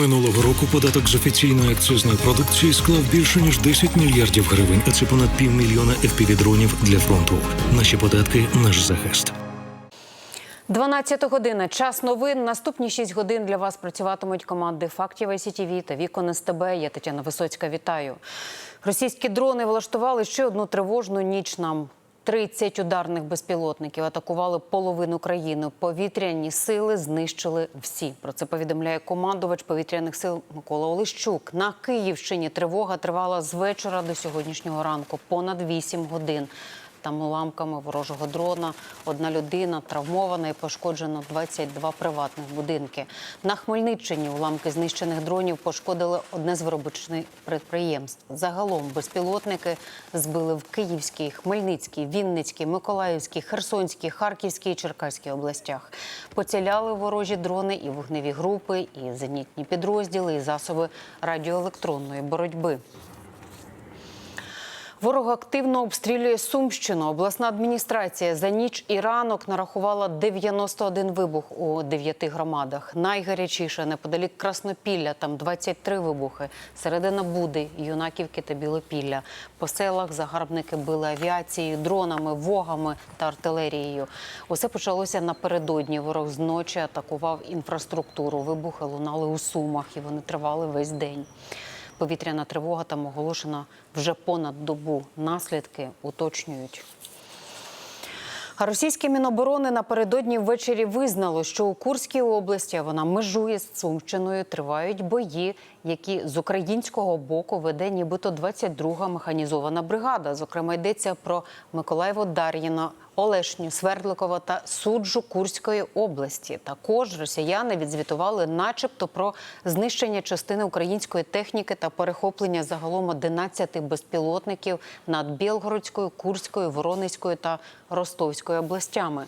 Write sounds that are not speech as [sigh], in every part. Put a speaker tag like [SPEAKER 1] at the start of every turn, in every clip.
[SPEAKER 1] Минулого року податок з офіційної акцизної продукції склав більше ніж 10 мільярдів гривень, а це понад півмільйона FPV-дронів для фронту. Наші податки наш захист.
[SPEAKER 2] 12 година. Час новин. Наступні 6 годин для вас працюватимуть команди фактів ICTV та вікон СТБ. Я Тетяна Висоцька. Вітаю. Російські дрони влаштували ще одну тривожну ніч нам. 30 ударних безпілотників атакували половину країни. Повітряні сили знищили всі. Про це повідомляє командувач повітряних сил Микола Олещук. На Київщині тривога тривала з вечора до сьогоднішнього ранку, понад 8 годин. Там уламками ворожого дрона одна людина травмована і пошкоджено 22 приватних будинки. На Хмельниччині уламки знищених дронів пошкодили одне з виробничих підприємств. Загалом безпілотники збили в Київській, Хмельницькій, Вінницькій, Миколаївській, Херсонській, Харківській і Черкаській областях. Поціляли ворожі дрони і вогневі групи, і зенітні підрозділи, і засоби радіоелектронної боротьби. Ворог активно обстрілює Сумщину. Обласна адміністрація за ніч і ранок нарахувала 91 вибух у 9 громадах. Найгарячіше неподалік Краснопілля, там 23 вибухи. Середина Буди, Юнаківки та Білопілля. По селах загарбники били авіацією, дронами, вогами та артилерією. Усе почалося напередодні. Ворог зночі атакував інфраструктуру. Вибухи лунали у Сумах, і вони тривали весь день. Повітряна тривога там оголошена вже понад добу. Наслідки уточнюють. Російське міноборони напередодні ввечері визнало, що у Курській області вона межує з Сумщиною. Тривають бої, які з українського боку веде нібито 22-га механізована бригада. Зокрема, йдеться про Миколаєво Дар'їна, Олешню, Свердликова та суджу Курської області. Також росіяни відзвітували, начебто, про знищення частини української техніки та перехоплення загалом 11 безпілотників над Білгородською, Курською, Воронезькою та Ростовською областями.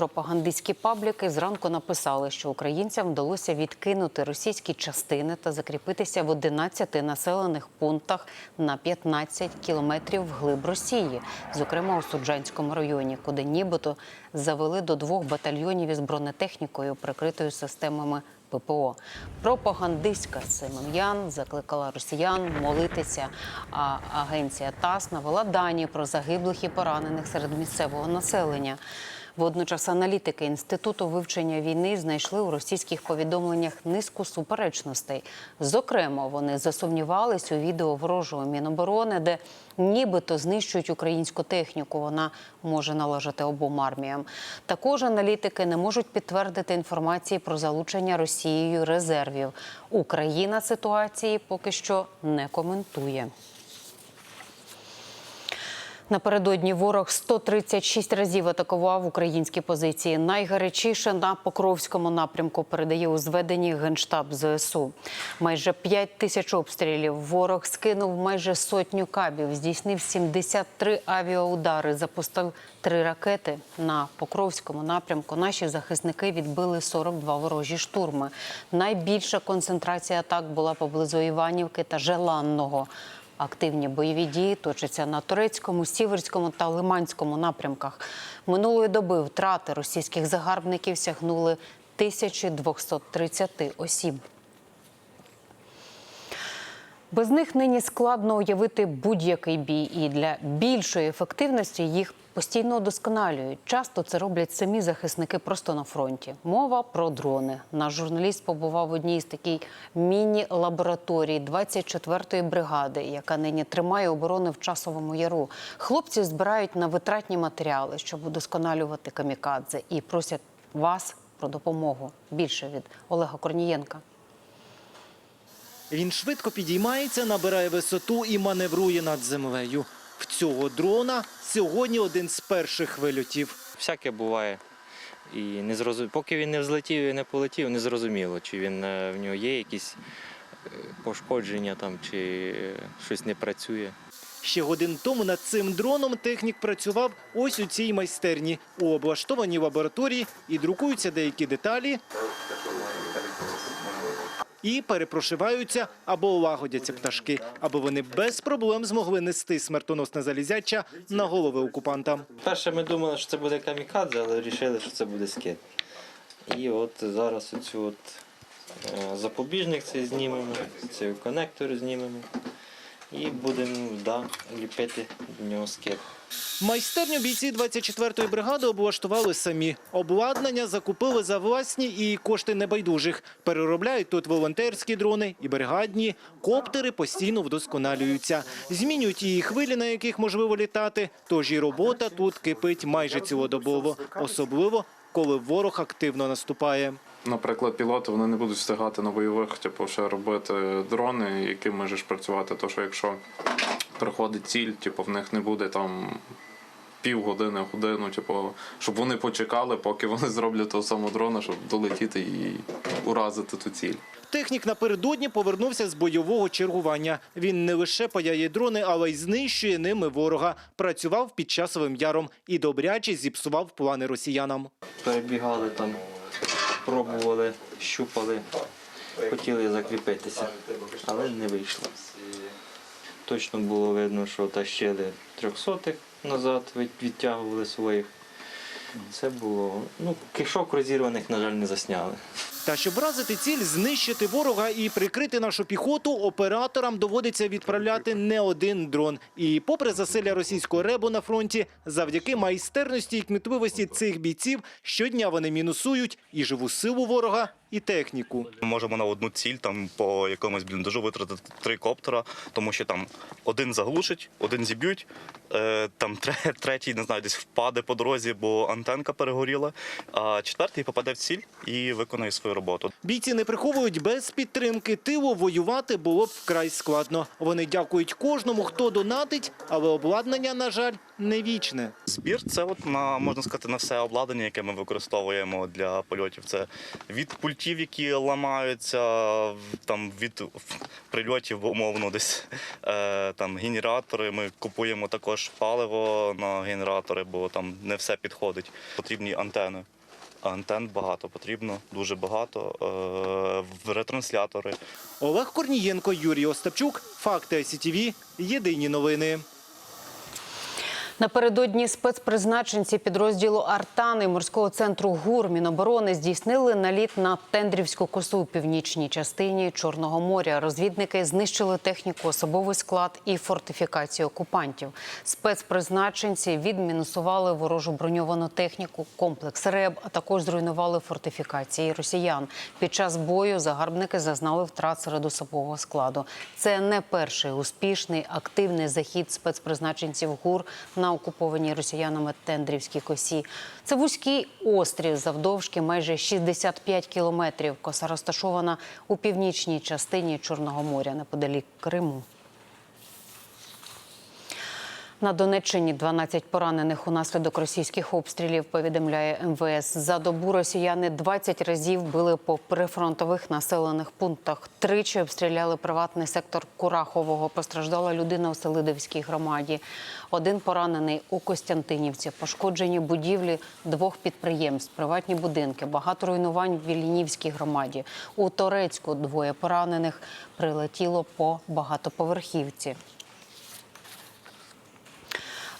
[SPEAKER 2] Пропагандистські пабліки зранку написали, що українцям вдалося відкинути російські частини та закріпитися в 11 населених пунктах на 15 кілометрів вглиб Росії, зокрема у Суджанському районі, куди нібито завели до двох батальйонів із бронетехнікою, прикритою системами ППО. Пропагандистська Семен'ян закликала росіян молитися. А агенція ТАСС навела дані про загиблих і поранених серед місцевого населення. Водночас аналітики інституту вивчення війни знайшли у російських повідомленнях низку суперечностей. Зокрема, вони засумнівались у відео ворожого міноборони, де нібито знищують українську техніку. Вона може належати обом арміям. Також аналітики не можуть підтвердити інформації про залучення Росією резервів. Україна ситуації поки що не коментує. Напередодні ворог 136 разів атакував українські позиції. Найгарячіше на Покровському напрямку передає у зведенні генштаб ЗСУ. Майже 5 тисяч обстрілів. Ворог скинув майже сотню кабів, здійснив 73 авіаудари, запустив три ракети на Покровському напрямку. Наші захисники відбили 42 ворожі штурми. Найбільша концентрація атак була поблизу Іванівки та Желанного. Активні бойові дії точаться на турецькому, сіверському та лиманському напрямках. Минулої доби втрати російських загарбників сягнули 1230 осіб. Без них нині складно уявити будь-який бій, і для більшої ефективності їх постійно удосконалюють. Часто це роблять самі захисники просто на фронті. Мова про дрони. Наш журналіст побував в одній з такій міні-лабораторій 24-ї бригади, яка нині тримає оборони в часовому яру. Хлопці збирають на витратні матеріали, щоб удосконалювати камікадзе, і просять вас про допомогу. Більше від Олега Корнієнка.
[SPEAKER 3] Він швидко підіймається, набирає висоту і маневрує над землею. В цього дрона сьогодні один з перших вильотів.
[SPEAKER 4] Всяке буває. І не зрозум... Поки він не взлетів і не полетів, не зрозуміло, чи він е, в нього є якісь е, пошкодження там, чи е, щось не працює.
[SPEAKER 3] Ще годин тому над цим дроном технік працював ось у цій майстерні. У облаштованій лабораторії і друкуються деякі деталі. І перепрошиваються або лагодяться пташки, аби вони без проблем змогли нести смертоносне залізяча на голови окупантам.
[SPEAKER 4] Перше ми думали, що це буде камікадзе, але вирішили, що це буде скид. І от зараз оцю от Е, Запобіжник цей знімемо, цей конектор знімемо і будемо да, ліпити в нього скид.
[SPEAKER 3] Майстерню бійці 24-ї бригади облаштували самі. Обладнання закупили за власні і кошти небайдужих. Переробляють тут волонтерські дрони і бригадні. Коптери постійно вдосконалюються. Змінюють і хвилі, на яких можливо літати. Тож і робота тут кипить майже цілодобово. Особливо, коли ворог активно наступає.
[SPEAKER 5] Наприклад, пілоти вони не будуть встигати на бойових, типу, ще робити дрони, яким можеш працювати. То що якщо приходить ціль, типу, в них не буде там півгодини, годину, типу, щоб вони почекали, поки вони зроблять того самого дрона, щоб долетіти і уразити ту ціль.
[SPEAKER 3] Технік напередодні повернувся з бойового чергування. Він не лише паяє дрони, але й знищує ними ворога. Працював під часовим яром і добряче зіпсував плани росіянам.
[SPEAKER 4] Перебігали там, пробували, щупали, хотіли закріпитися, але не вийшло. Точно було видно, що тащили трьохсотих назад, від- відтягували своїх. Це було. Ну, кишок розірваних, на жаль, не засняли.
[SPEAKER 3] Та щоб вразити ціль, знищити ворога і прикрити нашу піхоту, операторам доводиться відправляти не один дрон. І попри засилля російського ребу на фронті, завдяки майстерності і кмітливості цих бійців, щодня вони мінусують і живу силу ворога, і техніку.
[SPEAKER 6] Ми можемо на одну ціль там по якомусь бліндажу витратити три коптера, тому що там один заглушить, один зіб'ють, е, там [laughs] третій, не знаю, десь впаде по дорозі, бо антенка перегоріла, а четвертий попаде в ціль і виконає свою роботу.
[SPEAKER 3] Бійці не приховують без підтримки тилу воювати було б вкрай складно. Вони дякують кожному, хто донатить, але обладнання, на жаль, не вічне.
[SPEAKER 6] Збір це от на можна сказати на все обладнання, яке ми використовуємо для польотів. Це від пультів, які ламаються, там від прильотів умовно десь е, там генератори. Ми купуємо також паливо на генератори, бо там не все підходить. Потрібні антени. Антен багато потрібно, дуже багато. Е, ретранслятори.
[SPEAKER 3] Олег Корнієнко, Юрій Остапчук, Факти СІТВ, Єдині новини.
[SPEAKER 2] Напередодні спецпризначенці підрозділу Артани морського центру ГУР Міноборони здійснили наліт на Тендрівську косу у північній частині Чорного моря. Розвідники знищили техніку, особовий склад і фортифікацію окупантів. Спецпризначенці відмінусували ворожу броньовану техніку, комплекс РЕБ, а також зруйнували фортифікації росіян. Під час бою загарбники зазнали втрат серед особового складу. Це не перший успішний активний захід спецпризначенців ГУР на окупованій росіянами Тендрівській косі. Це вузький острів завдовжки майже 65 кілометрів. Коса розташована у північній частині Чорного моря неподалік Криму. На Донеччині 12 поранених унаслідок російських обстрілів, повідомляє МВС. За добу росіяни 20 разів били по прифронтових населених пунктах. Тричі обстріляли приватний сектор Курахового. Постраждала людина у Селидовській громаді. Один поранений у Костянтинівці. Пошкоджені будівлі двох підприємств, приватні будинки, багато руйнувань в Вільнівській громаді. У Торецьку двоє поранених прилетіло по багатоповерхівці.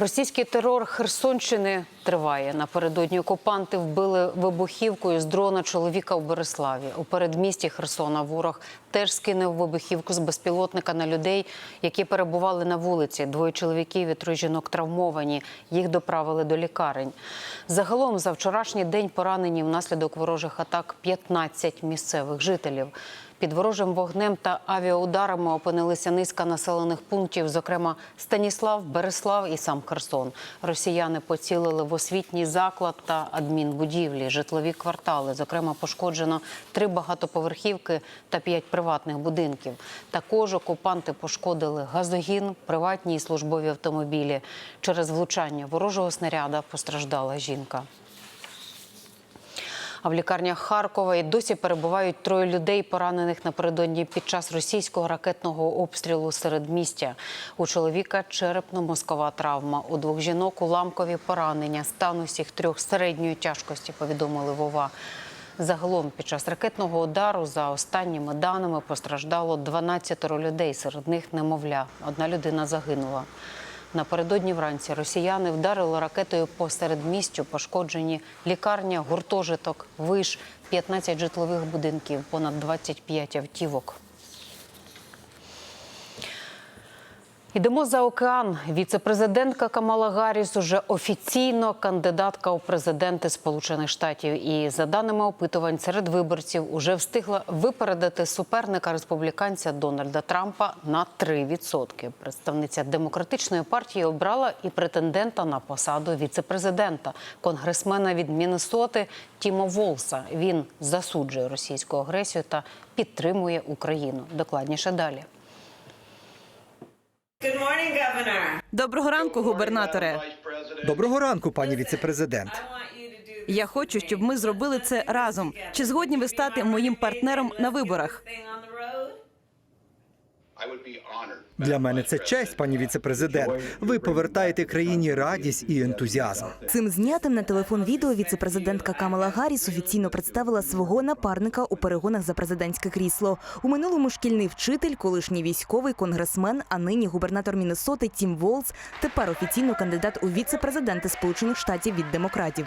[SPEAKER 2] Російський терор Херсонщини триває. Напередодні окупанти вбили вибухівкою з дрона чоловіка у Береславі. У передмісті Херсона ворог теж скинув вибухівку з безпілотника на людей, які перебували на вулиці. Двоє чоловіків і троє жінок травмовані. Їх доправили до лікарень. Загалом за вчорашній день поранені внаслідок ворожих атак 15 місцевих жителів. Під ворожим вогнем та авіаударами опинилися низка населених пунктів, зокрема Станіслав, Береслав і сам Херсон. Росіяни поцілили в освітній заклад та адмінбудівлі, житлові квартали. Зокрема, пошкоджено три багатоповерхівки та п'ять приватних будинків. Також окупанти пошкодили газогін, приватні і службові автомобілі. Через влучання ворожого снаряда постраждала жінка. А в лікарнях Харкова і досі перебувають троє людей, поранених напередодні під час російського ракетного обстрілу серед містя. У чоловіка черепно-мозкова травма. У двох жінок уламкові поранення. Стан усіх трьох середньої тяжкості, повідомили Вова. Загалом під час ракетного удару, за останніми даними, постраждало 12 людей. Серед них немовля. Одна людина загинула. Напередодні вранці росіяни вдарили ракетою по середмістю, пошкоджені лікарня, гуртожиток, виш 15 житлових будинків, понад 25 автівок. Йдемо за океан. Віце-президентка Камала Гарріс уже офіційно кандидатка у президенти Сполучених Штатів. І за даними опитувань серед виборців уже встигла випередити суперника республіканця Дональда Трампа на 3%. Представниця демократичної партії обрала і претендента на посаду віце-президента, конгресмена від Міннесоти Тімо Волса. Він засуджує російську агресію та підтримує Україну. Докладніше далі.
[SPEAKER 7] Good.
[SPEAKER 8] Доброго ранку, губернаторе.
[SPEAKER 9] Доброго ранку, пані віцепрезидент.
[SPEAKER 7] I want you to do
[SPEAKER 8] Я хочу, щоб ми зробили це разом. Чи згодні ви стати моїм партнером на виборах?
[SPEAKER 9] Для мене це честь, пані віцепрезидент. Ви повертаєте країні радість і ентузіазм.
[SPEAKER 10] Цим знятим на телефон відео віцепрезидентка Камала Гарріс офіційно представила свого напарника у перегонах за президентське крісло. У минулому шкільний вчитель, колишній військовий конгресмен, а нині губернатор Міннесоти Тім Волз, тепер офіційно кандидат у віце-президенти Сполучених Штатів від демократів.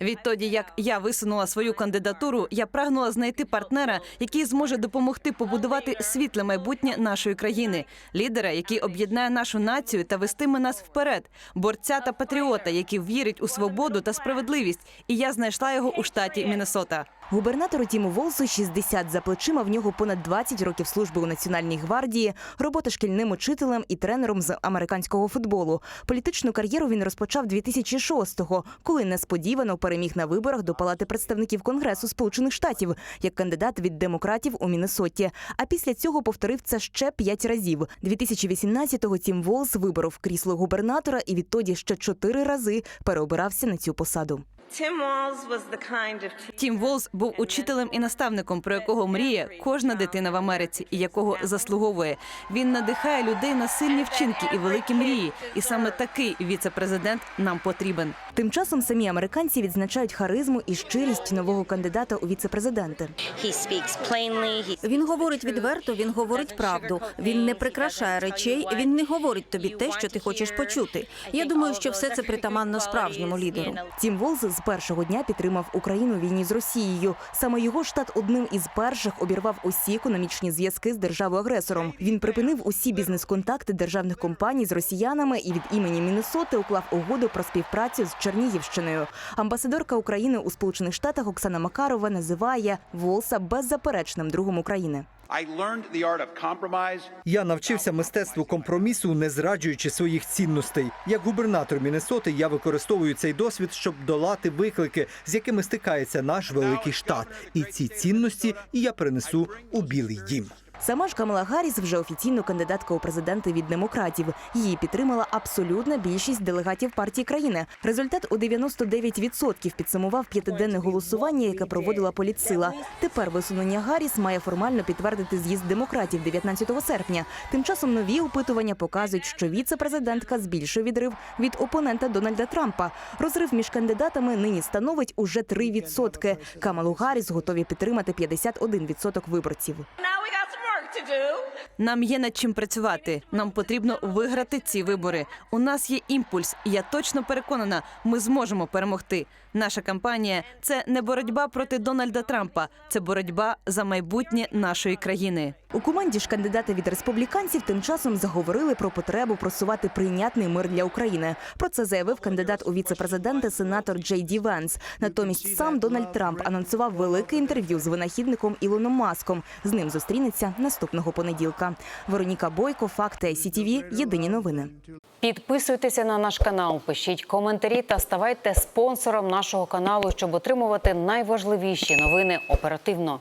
[SPEAKER 8] Відтоді, як я висунула свою кандидатуру, я прагнула знайти партнера, який зможе допомогти побудувати світле майбутнє нашої країни, лідера, який об'єднає нашу націю та вестиме нас вперед, борця та патріота, який вірить у свободу та справедливість. І я знайшла його у штаті Міннесота.
[SPEAKER 10] Губернатору Тіму Волсу 60 за плечима. В нього понад 20 років служби у Національній гвардії, робота шкільним учителем і тренером з американського футболу. Політичну кар'єру він розпочав 2006-го, коли несподівано переміг на виборах до Палати представників Конгресу Сполучених Штатів як кандидат від демократів у Міннесоті. А після цього повторив це ще п'ять разів. 2018-го Тім Волс виборов крісло губернатора і відтоді ще чотири рази переобирався на цю посаду.
[SPEAKER 7] Tim Walz was the kind of teacher
[SPEAKER 8] Тім Волз був учителем і наставником, про якого мріє кожна дитина в Америці, і якого заслуговує. Він надихає людей на сильні вчинки і великі мрії. І саме такий віце-президент нам потрібен.
[SPEAKER 10] Тим часом самі американці відзначають харизму і щирість нового кандидата у віце-президенти.
[SPEAKER 11] Він говорить відверто, він говорить правду. Він не прикрашає речей, він не говорить тобі те, що ти хочеш почути. Я думаю, що все це притаманно справжньому лідеру.
[SPEAKER 10] Тім Волз з першого дня підтримав Україну у війні з Росією. Саме його штат одним із перших обірвав усі економічні зв'язки з державою-агресором. Він припинив усі бізнес-контакти державних компаній з росіянами і від імені Міннесоти уклав угоду про співпрацю з Чернігівщиною. Амбасадорка України у Сполучених Штатах Оксана Макарова називає Волса беззаперечним другом України.
[SPEAKER 9] Я навчився мистецтву компромісу, не зраджуючи своїх цінностей. Як губернатор Міннесоти я використовую цей досвід, щоб долати виклики, з якими стикається наш великий штат. І ці цінності я принесу у Білий Дім.
[SPEAKER 10] Сама ж Камала Гарріс вже офіційно кандидатка у президенти від демократів. Її підтримала абсолютна більшість делегатів партії країни. Результат у 99% підсумував п'ятиденне голосування, яке проводила політсила. Тепер висунення Гарріс має формально підтвердити з'їзд демократів 19 серпня. Тим часом нові опитування показують, що віце-президентка збільшує відрив від опонента Дональда Трампа. Розрив між кандидатами нині становить уже 3%. Камалу Гарріс готові підтримати 51% виборців.
[SPEAKER 8] Нам є над чим працювати. Нам потрібно виграти ці вибори. У нас є імпульс, і я точно переконана, ми зможемо перемогти. Наша кампанія це не боротьба проти Дональда Трампа, це боротьба за майбутнє нашої країни.
[SPEAKER 10] У команді ж кандидати від республіканців тим часом заговорили про потребу просувати прийнятний мир для України. Про це заявив кандидат у віце-президенти сенатор Джей Ді Венс. Натомість сам Дональд Трамп анонсував велике інтерв'ю з винахідником Ілоном Маском. З ним зустрінеться наступного понеділка. Вероніка Бойко, факти ICTV, Єдині новини.
[SPEAKER 2] Підписуйтеся на наш канал, пишіть коментарі та ставайте спонсором нашого каналу, щоб отримувати найважливіші новини оперативно.